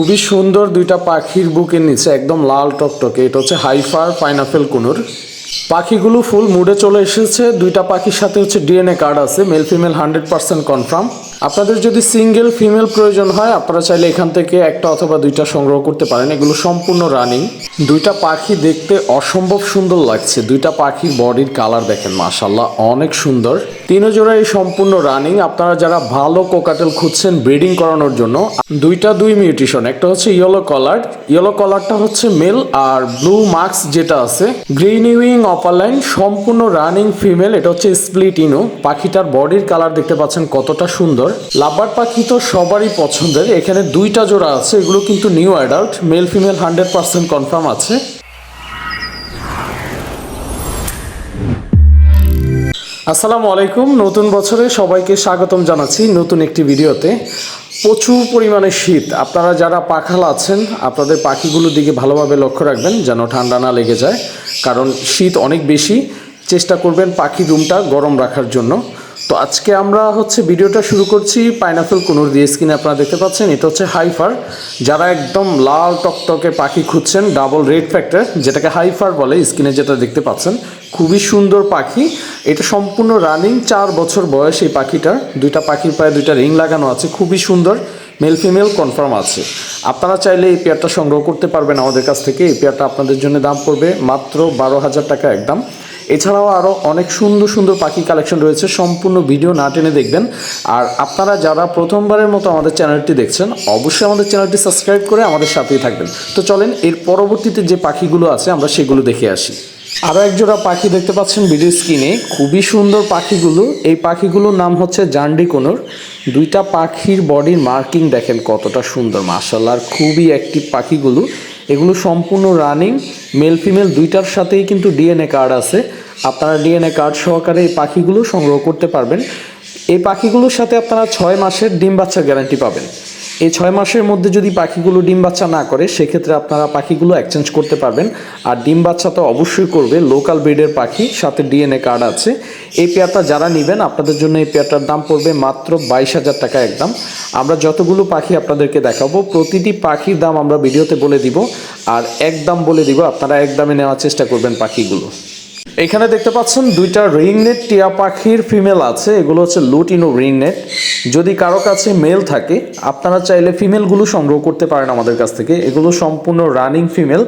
খুবই সুন্দর দুইটা পাখির বুকের নিচে একদম লাল টকটকে। এটা হচ্ছে হাইফার পাইনাপেল কুনুর। পাখিগুলো ফুল মুডে চলে এসেছে। দুইটা পাখির সাথে হচ্ছে ডিএনএ কার্ড আছে male female hundred percent confirm আপনাদের যদি সিঙ্গেল ফিমেল প্রয়োজন হয়, আপনারা চাইলে এখান থেকে একটা অথবা দুইটা সংগ্রহ করতে পারেন। এগুলো সম্পূর্ণ রানিং দুইটা পাখি দেখতে অসম্ভব সুন্দর লাগছে। দুইটা পাখির বডির কালার দেখেন মাশাল্লাহ অনেক সুন্দর। তিনও জোড়া এই সম্পূর্ণ রানিং আপনারা যারা ভালো কোকাটেল খুঁজছেন ব্রিডিং করানোর জন্য, দুইটা দুই মিউটিশন একটা হচ্ছে ইয়েলো কলার ইয়েলো কলারটা হচ্ছে মেল আর ব্লু মার্কস যেটা আছে গ্রিন উইং অপারলাইন সম্পূর্ণ রানিং ফিমেল এটা হচ্ছে স্প্লিট ইনো পাখিটার বডির কালার দেখতে পাচ্ছেন কতটা সুন্দর। লাভবার পাখি তো সবারই পছন্দের। এখানে দুইটা জোড়া আছে, এগুলো কিন্তু new adult male female hundred percent confirm আছে। আসসালামু আলাইকুম। নতুন বছরে সবাইকে স্বাগতম জানাচ্ছি নতুন একটি ভিডিওতে প্রচুর পরিমাণে শীত। আপনারা যারা পাখাল আছেন, আপনাদের পাখিগুলোর দিকে ভালোভাবে লক্ষ্য রাখবেন যেন ঠান্ডা না লেগে যায়। কারণ শীত অনেক বেশি। চেষ্টা করবেন পাখি রুমটা গরম রাখার জন্য। তো আজকে আমরা হচ্ছে ভিডিওটা শুরু করছি পাইনাপেল কুনুর দিয়ে। স্ক্রিনে আপনারা দেখতে পাচ্ছেন, এটা হচ্ছে হাইফার। যারা একদম লাল টকটকে পাখি খুঁজছেন, ডাবল রেড ফ্যাক্টর, যেটাকে হাইফার বলে, স্ক্রিনে যেটা দেখতে পাচ্ছেন, খুবই সুন্দর পাখি। এটা সম্পূর্ণ রানিং চার বছর বয়স এই পাখিটার। দুইটা পাখির পায়ে দুইটা রিং লাগানো আছে, খুবই সুন্দর। মেল ফিমেল কনফার্ম আছে। আপনারা চাইলে এই পেয়ারটা সংগ্রহ করতে পারবেন আমাদের কাছ থেকে। এই পেয়ারটা আপনাদের জন্য দাম পড়বে মাত্র বারো হাজার টাকা একদম। এছাড়াও আরও অনেক সুন্দর সুন্দর পাখি কালেকশন রয়েছে। সম্পূর্ণ ভিডিও না টেনে দেখবেন। আর আপনারা যারা প্রথমবারের মতো আমাদের চ্যানেলটি দেখছেন, অবশ্যই আমাদের চ্যানেলটি সাবস্ক্রাইব করে আমাদের সাথেই থাকবেন। তো চলেন, এর পরবর্তীতে যে পাখিগুলো আছে, আমরা সেগুলো দেখে আসি। আরও এক জোড়া পাখি দেখতে পাচ্ছেন ভিডিও স্ক্রিনে। খুবই সুন্দর পাখিগুলো। এই পাখিগুলোর নাম হচ্ছে জান্ডি কোনোর। দুইটা পাখির বডির মার্কিং দেখেন কতটা সুন্দর মার্শাল্লাহ আর খুবই অ্যাক্টিভ পাখিগুলো। এগুলো সম্পূর্ণ রানিং মেল ফিমেল দুইটার সাথেই কিন্তু ডিএনএ কার্ড আছে। আপনারা ডিএনএ কার্ড সহকারে এই পাখিগুলো সংগ্রহ করতে পারবেন। এই পাখিগুলোর সাথে আপনারা ছয় মাসের ডিম বাচ্চার গ্যারান্টি পাবেন। এই ছয় মাসের মধ্যে যদি পাখিগুলো ডিম বাচ্চা না করে, সেক্ষেত্রে আপনারা পাখিগুলো এক্সচেঞ্জ করতে পারবেন। আর ডিম বাচ্চা তো অবশ্যই করবে লোকাল ব্রিডের পাখি, সাথে ডিএনএ কার্ড আছে। এই পেয়ারটা যারা নেবেন, আপনাদের জন্য এই পেয়ারটার দাম পড়বে মাত্র বাইশ হাজার টাকা একদম। আমরা যতগুলো পাখি আপনাদেরকে দেখাবো, প্রতিটি পাখির দাম আমরা ভিডিওতে বলে দিব। আর এক দাম বলে দিব, আপনারা এক দামে নেওয়ার চেষ্টা করবেন পাখিগুলো। এখানে দেখতে পাচ্ছেন দুইটা রিংনেট টিয়া পাখির ফিমেল আছে, এগুলো হচ্ছে লুটিনো রিং নেট। যদি কারও কাছে মেল থাকে, আপনারা চাইলে ফিমেলগুলো সংগ্রহ করতে পারেন আমাদের কাছ থেকে। এগুলো সম্পূর্ণ রানিং ফিমেল।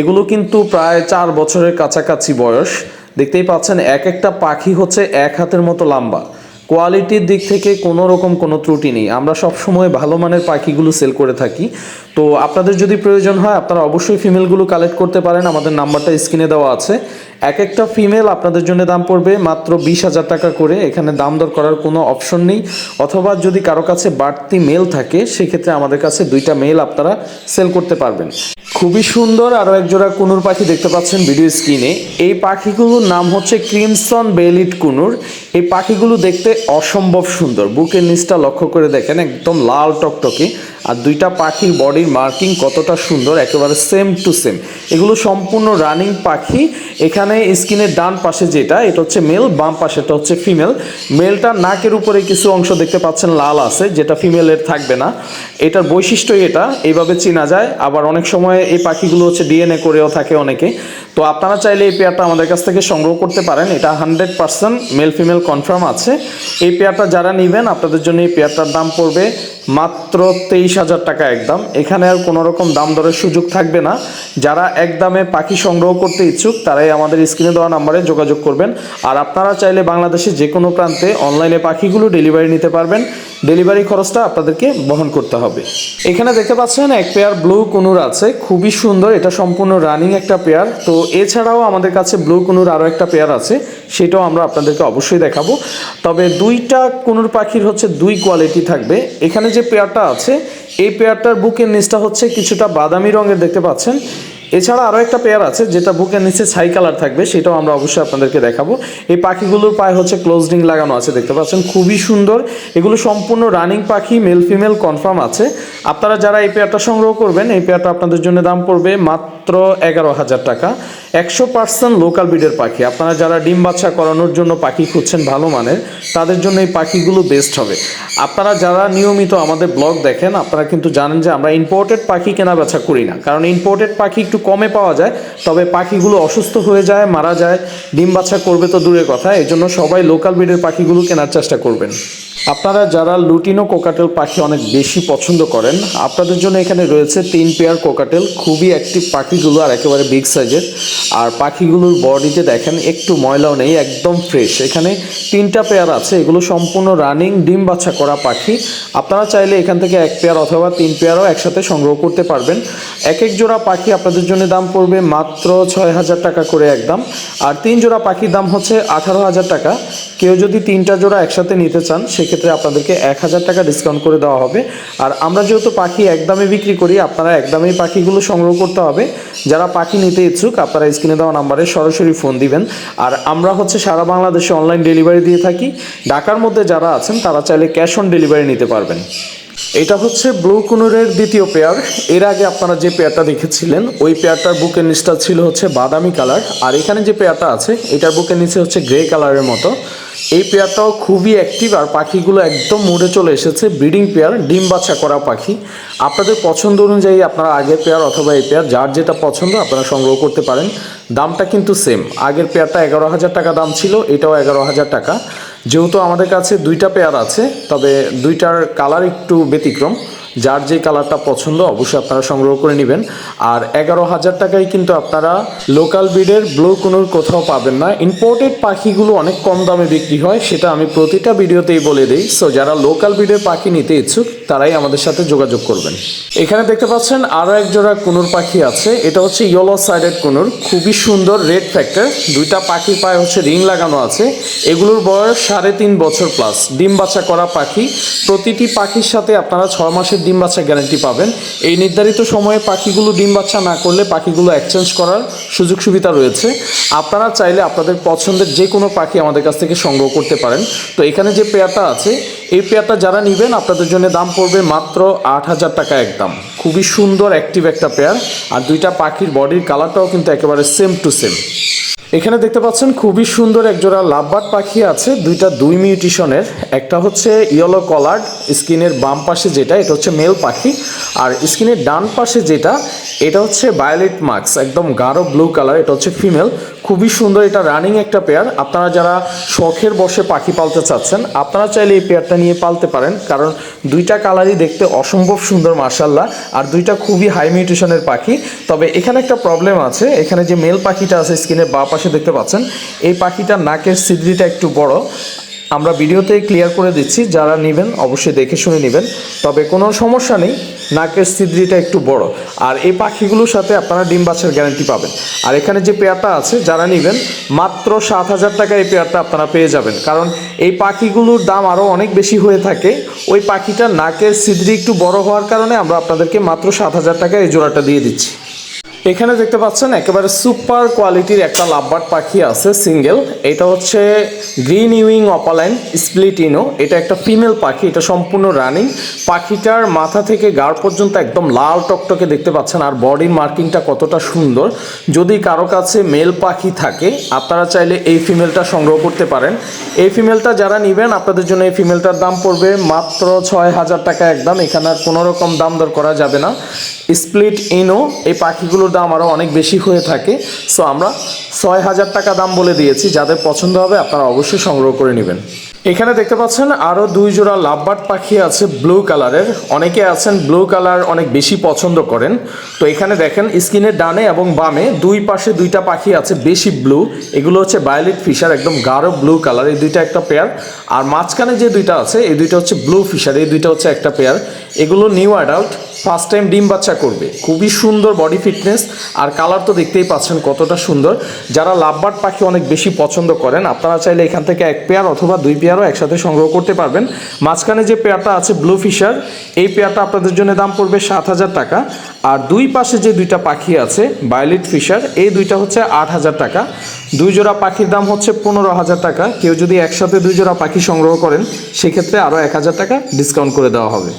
এগুলো কিন্তু প্রায় চার বছরের কাছাকাছি বয়স। দেখতেই পাচ্ছেন, এক একটা পাখি হচ্ছে এক হাতের মতো লম্বা। কোয়ালিটির দিক থেকে কোনো রকম কোনো ত্রুটি নেই। আমরা সব সময় ভালো মানের পাখিগুলো সেল করে থাকি। তো আপনাদের যদি প্রয়োজন হয়, আপনারা অবশ্যই ফিমেলগুলো কালেক্ট করতে পারেন। আমাদের নাম্বারটা স্ক্রিনে দেওয়া আছে। এক একটা ফিমেল আপনাদের জন্য দাম পড়বে মাত্র বিশ হাজার টাকা করে। এখানে দাম দর করার কোনো অপশন নেই। অথবা যদি কারও কাছে বাড়তি মেল থাকে, সেক্ষেত্রে আমাদের কাছে দুইটা মেল আপনারা সেল করতে পারবেন। খুবই সুন্দর আরও একজোড়া কুনুর পাখি দেখতে পাচ্ছেন ভিডিও স্ক্রিনে। এই পাখিগুলোর নাম হচ্ছে ক্রিমসন বেলিট কুনুর। এই পাখিগুলো দেখতে অসম্ভব সুন্দর। বুকের নিচটা লক্ষ্য করে দেখেন, একদম লাল টকটকে। আর দুইটা পাখির বডির মার্কিং কতটা সুন্দর, একেবারে সেম টু সেম এগুলো সম্পূর্ণ রানিং পাখি। এখানে স্কিনের ডান পাশে যেটা, এটা হচ্ছে মেল বাম পাশেটা হচ্ছে ফিমেল মেলটা নাকের উপরে কিছু অংশ দেখতে পাচ্ছেন, লাল আছে, যেটা ফিমেলের থাকবে না। এটার বৈশিষ্ট্যই এটা, এইভাবে চেনা যায়। আবার অনেক সময় এই পাখিগুলো হচ্ছে ডিএনএ করেও থাকে অনেকে। তো আপনারা চাইলে এই পেয়ারটা আমাদের কাছ থেকে সংগ্রহ করতে পারেন। এটা hundred percent male female confirm আছে। এই পেয়ারটা যারা নেবেন, আপনাদের জন্য এই পেয়ারটার দাম পড়বে মাত্র তেইশ হাজার টাকা একদম এখানে আর কোনো রকম দাম দরের সুযোগ থাকবে না। যারা একদমে পাখি সংগ্রহ করতে ইচ্ছুক, তারাই আমাদের স্ক্রিনে দেওয়া নাম্বারে যোগাযোগ করবেন। আর আপনারা চাইলে বাংলাদেশের যে কোনো প্রান্তে অনলাইনে পাখিগুলো ডেলিভারি নিতে পারবেন। ডেলিভারি খরচটা আপনাদেরকে বহন করতে হবে। এখানে দেখতে পাচ্ছেন, এক পেয়ার ব্লু কুনুর আছে। খুবই সুন্দর, এটা সম্পূর্ণ রানিং একটা পেয়ার। তো এছাড়াও আমাদের কাছে ব্লু কুনুর আরও একটা পেয়ার আছে, সেটাও আমরা আপনাদেরকে অবশ্যই দেখাবো। তবে দুইটা কুনুর পাখির হচ্ছে দুই কোয়ালিটি থাকবে। এখানে যে পেয়ারটা আছে, এই পেয়ারটার বুকের নিচটা হচ্ছে কিছুটা বাদামি রঙের দেখতে পাচ্ছেন। এছাড়া আরও একটা পেয়ার আছে, যেটা বুকের নিচে ছাই কালার থাকবে, সেটাও আমরা অবশ্যই আপনাদেরকে দেখাবো। এই পাখিগুলোর পায়ে হচ্ছে ক্লোজডিং লাগানো আছে, দেখতে পাচ্ছেন, খুবই সুন্দর। এগুলো সম্পূর্ণ রানিং পাখি মেল ফিমেল কনফার্ম আছে। আপনারা যারা এই পেয়ারটা সংগ্রহ করবেন, এই পেয়ারটা আপনাদের জন্য দাম পড়বে মাত্র মাত্র এগারো হাজার টাকা। একশো পার্সেন্ট লোকাল ব্রিডের পাখি। আপনারা যারা ডিম বাচ্চা করানোর জন্য পাখি খুঁজছেন ভালো মানের, তাদের জন্য এই পাখিগুলো বেস্ট হবে। আপনারা যারা নিয়মিত আমাদের ব্লগ দেখেন, আপনারা কিন্তু জানেন যে আমরা ইম্পোর্টেড পাখি কেনা বেচা করি না। কারণ ইম্পোর্টেড পাখি একটু কমে পাওয়া যায়, তবে পাখিগুলো অসুস্থ হয়ে যায়, মারা যায়, ডিম বাচ্চা করবে তো দূরের কথা এই জন্য সবাই লোকাল ব্রিডের পাখিগুলো কেনার চেষ্টা করবেন। আপনারা যারা লুটিনো কোকাটেল পাখি অনেক বেশি পছন্দ করেন, আপনাদের জন্য এখানে রয়েছে তিন পেয়ার কোকাটেল, খুবই অ্যাক্টিভ পাখিগুলো আর একেবারে বিগ সাইজের আর পাখিগুলোর বডিতে দেখেন, একটু ময়লাও নেই, একদম ফ্রেশ এখানে তিনটা পেয়ার আছে, এগুলো সম্পূর্ণ রানিং ডিম বাচ্চা করা পাখি। আপনারা চাইলে এখান থেকে এক পেয়ার অথবা তিন পেয়ারও একসাথে সংগ্রহ করতে পারবেন। এক এক জোড়া পাখি আপনাদের জন্য দাম পড়বে মাত্র ছয় হাজার টাকা করে একদম আর তিন জোড়া পাখির দাম হচ্ছে আঠারো হাজার টাকা। কেউ যদি তিনটা জোড়া একসাথে নিতে চান সেক্ষেত্রে আপনাদেরকে এক হাজার টাকা ডিসকাউন্ট করে দেওয়া হবে। আর আমরা যেহেতু পাখি একদমই বিক্রি করি, আপনারা একদমই পাখিগুলো সংগ্রহ করতে হবে। যারা পাখি নিতে ইচ্ছুক, আপনারা স্ক্রিনে দেওয়া নাম্বারে সরাসরি ফোন দিবেন। আর আমরা হচ্ছে সারা বাংলাদেশে অনলাইন ডেলিভারি দিয়ে থাকি। ঢাকার মধ্যে যারা আছেন, তারা চাইলে ক্যাশ অন ডেলিভারি নিতে পারবেন। এটা হচ্ছে ব্লু কুনুরের দ্বিতীয় পেয়ার। এর আগে আপনারা যে পেয়ারটা দেখেছিলেন, ওই পেয়ারটার বুকের নিচটা ছিল হচ্ছে বাদামি কালার। আর এখানে যে পেয়ারটা আছে, এটার বুকের নিচে হচ্ছে গ্রে কালারের মতো। এই পেয়ারটাও খুবই অ্যাক্টিভ আর পাখিগুলো একদম মুড়ে চলে এসেছে। ব্রিডিং পেয়ার, ডিম বাচ্চা করা পাখি। আপনাদের পছন্দ অনুযায়ী আপনারা আগের পেয়ার অথবা এই পেয়ার, যার যেটা পছন্দ আপনারা সংগ্রহ করতে পারেন। দামটা কিন্তু সেম আগের পেয়ারটা এগারো হাজার টাকা দাম ছিল, এটাও এগারো হাজার টাকা। যেহেতু আমাদের কাছে দুইটা পেয়ার আছে তবে দুইটার কালার একটু ব্যতিক্রম। যার যে কালারটা পছন্দ অবশ্যই আপনারা সংগ্রহ করে নেবেন। আর এগারো হাজার টাকায় কিন্তু আপনারা লোকাল ব্রিডের ব্লু কোনোর কোথাও পাবেন না। ইম্পোর্টেড পাখিগুলো অনেক কম দামে বিক্রি হয়, সেটা আমি প্রতিটা ভিডিওতেই বলে দিই। সো যারা লোকাল ব্রিডের পাখি নিতে ইচ্ছুক, তারাই আমাদের সাথে যোগাযোগ করবেন। এখানে দেখতে পাচ্ছেন আরও এক জোড়া কুনুর পাখি আছে। এটা হচ্ছে ইয়েলো সাইডেড কুনুর। খুবই সুন্দর রেড ফ্যাক্টর দুইটা পাখির পায়ে হচ্ছে রিং লাগানো আছে। এগুলোর বয়স সাড়ে তিন বছর প্লাস ডিম বাচ্চা করা পাখি। প্রতিটি পাখির সাথে আপনারা ছয় মাসের ডিম বাচ্চা গ্যারান্টি পাবেন। এই নির্ধারিত সময়ে পাখিগুলো ডিম বাচ্চা না করলে পাখিগুলো এক্সচেঞ্জ করার সুযোগ সুবিধা রয়েছে। আপনারা চাইলে আপনাদের পছন্দের যে কোনো পাখি আমাদের কাছ থেকে সংগ্রহ করতে পারেন। তো এখানে যে পেয়ারটা আছে, এই পেয়ারটা যারা নেবেন, আপনাদের জন্য দাম পড়বে মাত্র আট হাজার টাকা একদম। খুবই সুন্দর অ্যাক্টিভ একটা পেয়ার। আর দুইটা পাখির বডির কালারটাও কিন্তু একেবারে সেম টু সেম এখানে দেখতে পাচ্ছেন খুবই সুন্দর একজোড়া লাভবার্ড পাখি আছে, দুইটা দুই মিউটিশনের। একটা হচ্ছে ইয়েলো কলার্ড স্কিনের বাম পাশে যেটা, এটা হচ্ছে মেল পাখি। আর স্কিনের ডান পাশে যেটা, এটা হচ্ছে ভায়োলেট মার্কস একদম গাঢ় ব্লু কালার এটা হচ্ছে ফিমেল খুবই সুন্দর, এটা রানিং একটা পেয়ার আপনারা যারা শখের বসে পাখি পালতে চাচ্ছেন, আপনারা চাইলে এই পেয়ারটা নিয়ে পালতে পারেন। কারণ দুইটা কালারই দেখতে অসম্ভব সুন্দর মার্শাল্লাহ আর দুইটা খুবই হাই মিউটেশনের পাখি। তবে এখানে একটা প্রবলেম আছে। এখানে যে মেল পাখিটা আছে স্কিনের বা পাশে দেখতে পাচ্ছেন, এই পাখিটা নাকের সিদ্রিটা একটু বড়। আমরা ভিডিওতে ক্লিয়ার করে দিচ্ছি, যারা নেবেন অবশ্যই দেখে শুনে নেবেন। তবে কোনো সমস্যা নেই, নাকের সিদ্রিটা একটু বড়। আর এই পাখিগুলোর সাথে আপনারা ডিম বাচ্চার গ্যারান্টি পাবেন। আর এখানে যে পেয়ারটা আছে, যারা নেবেন, মাত্র সাত হাজার টাকা এই পেয়ারটা আপনারা পেয়ে যাবেন। কারণ এই পাখিগুলোর দাম আরও অনেক বেশি হয়ে থাকে। ওই পাখিটার নাকের সিদ্রি একটু বড় হওয়ার কারণে আমরা আপনাদেরকে মাত্র সাত হাজার টাকা এই জোড়াটা দিয়ে দিচ্ছি। এখানে দেখতে পাচ্ছেন একেবারে সুপার কোয়ালিটির একটা লাভবার্ড পাখি আছে, সিঙ্গেল। এটা হচ্ছে green wing opaline split ino এটা একটা ফিমেল পাখি, এটা সম্পূর্ণ রানিং। পাখিটার মাথা থেকে গাড় পর্যন্ত একদম লাল টকটকে দেখতে পাচ্ছেন, আর বডির মার্কিংটা কতটা সুন্দর। যদি কারও কাছে মেল পাখি থাকে, আপনারা চাইলে এই ফিমেলটা সংগ্রহ করতে পারেন। এই ফিমেলটা যারা নেবেন, আপনাদের জন্য এই ফিমেলটার দাম পড়বে মাত্র ছয় হাজার টাকা একদম। এখানে আর কোনো রকম দাম দর করা যাবে না। স্প্লিট ইনো এই পাখিগুলোর দাম আরও অনেক বেশি হয়ে থাকে। সো আমরা ছয় হাজার টাকা দাম বলে দিয়েছি। যাদের পছন্দ হবে, আপনারা অবশ্যই সংগ্রহ করে নেবেন। এখানে দেখতে পাচ্ছেন আরও দুই জোড়া লাভবার্ড পাখি আছে ব্লু কালারের। অনেকে আছেন ব্লু কালার অনেক বেশি পছন্দ করেন। তো এখানে দেখেন, স্কিনের ডানে এবং বামে দুই পাশে দুইটা পাখি আছে বেশি ব্লু। এগুলো হচ্ছে বায়োলেট ফিশার, একদম গাঢ় ব্লু কালার। এই দুইটা একটা পেয়ার। আর মাঝখানে যে দুইটা আছে, এই দুইটা হচ্ছে ব্লু ফিশার, এই দুইটা হচ্ছে একটা পেয়ার। এগুলো নিউ অ্যাডাল্ট। ফার্স্ট টাইম ডিম বাচ্চা করবে। খুবই সুন্দর বডি ফিটনেস আর কালার তো দেখতেই পাচ্ছেন কতটা সুন্দর। যারা লাভবার্ড পাখি অনেক বেশি পছন্দ করেন, আপনারা চাইলে এখান থেকে এক পেয়ার অথবা দুই পেয়ারও একসাথে সংগ্রহ করতে পারবেন। মাঝখানে যে পেয়ারটা আছে ব্লু ফিশার এই পেয়ারটা আপনাদের জন্য দাম পড়বে সাত হাজার টাকা। আর দুই পাশে যে দুইটা পাখি আছে বায়োলেট ফিশার এই দুইটা হচ্ছে আট হাজার টাকা। দুই জোড়া পাখির দাম হচ্ছে পনেরো হাজার টাকা। কেউ যদি একসাথে দুই জোড়া পাখি সংগ্রহ করেন, সেক্ষেত্রে আরও এক হাজার টাকা ডিসকাউন্ট করে দেওয়া হবে।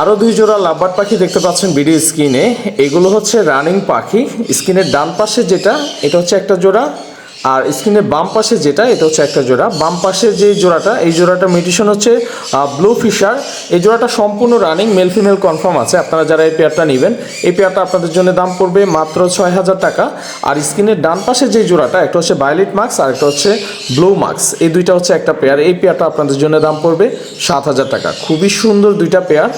আরও দুই জোড়া লাভবার্ড পাখি দেখতে পাচ্ছেন বিডি স্কিনে এগুলো হচ্ছে রানিং পাখি। স্কিনের ডান পাশে যেটা, এটা হচ্ছে একটা জোড়া। আর স্ক্রিনের বাম পাশে যেটা, এটা হচ্ছে একটা জোড়া। বাম পাশে যে জোড়াটা, এই জোড়াটা মিউটেশন হচ্ছে ব্লু ফিশার এই জোড়াটা সম্পূর্ণ রানিং মেল ফিমেল কনফার্ম আছে। আপনারা যারা এই পেয়ারটা নেবেন, এই পেয়ারটা আপনাদের জন্য দাম পড়বে মাত্র ছয় হাজার টাকা। আর স্ক্রিনের ডান পাশে যে জোড়াটা, একটা হচ্ছে ভায়োলেট মার্কস আর একটা হচ্ছে ব্লু মার্কস এই দুইটা হচ্ছে একটা পেয়ার এই পেয়ারটা আপনাদের জন্য দাম পড়বে সাত হাজার টাকা। খুবই সুন্দর দুইটা পেয়ার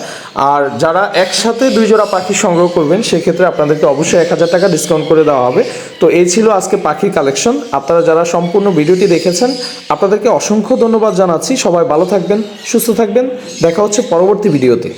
আর যারা একসাথে দুই জোড়া পাখি সংগ্রহ করবেন, সেক্ষেত্রে আপনাদেরকে অবশ্যই এক হাজার টাকা ডিসকাউন্ট করে দেওয়া হবে। তো এই ছিল আজকে পাখি কালেকশন আপনারা যারা সম্পূর্ণ ভিডিওটি দেখেছেন, আপনাদেরকে অসংখ্য ধন্যবাদ জানাচ্ছি। সবাই ভালো থাকবেন, সুস্থ থাকবেন। দেখা হচ্ছে পরবর্তী ভিডিওতে।